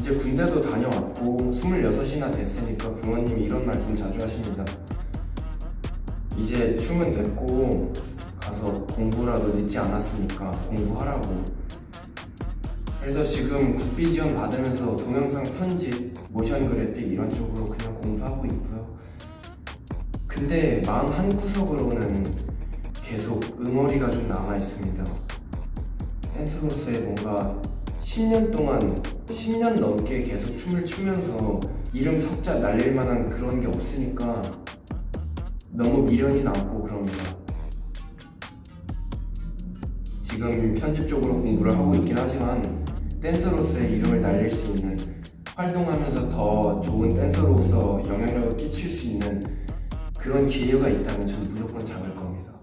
이제 군대도 다녀왔고 26이나 됐으니까 부모님이 이런 말씀 자주 하십니다. 이제 춤은 됐고 가서 공부라도 늦지 않았으니까 공부하라고. 그래서 지금 국비 지원 받으면서 동영상 편집, 모션 그래픽 이런 쪽으로 그냥 공부하고 있고요. 근데 마음 한 구석으로는 계속 응어리가 좀 남아 있습니다. 댄서로서의 뭔가 10년 동안 10년 넘게 계속 춤을 추면서 이름 석자 날릴 만한 그런 게 없으니까 너무 미련이 남고 그럽니다. 지금 편집적으로 공부를 하고 있긴 하지만 댄서로서의 이름을 날릴 수 있는 활동하면서 더 좋은 댄서로서 영향력을 끼칠 수 있는 그런 기회가 있다면 전 무조건 잡을 겁니다.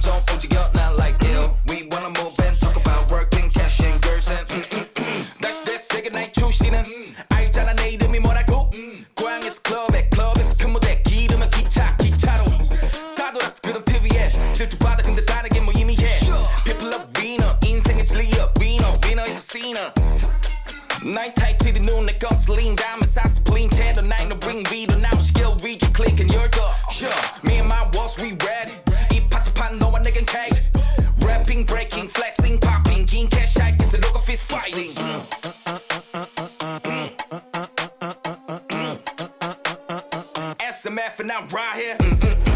좀 움직여 not like ill. We wanna move and talk about working, cash and girls and mm-mm-mm. That's this 시그널 출시는 알잖아 내 이름이 뭐라고. 고향에서 클럽에 클럽에서 큰 무대 기름은 기차 기차로 다 돌았어 그런 TV에 질투받아 근데 다르게 뭐 이미 해. People love winner 인생의 진리야 winner winner is a sinner. 나의 타이틀이 눈에 거슬린 다음에 사스플린 Kicking, breaking, flexing, popping Geen cash, I guess the look of his fighting SMF and I'm right here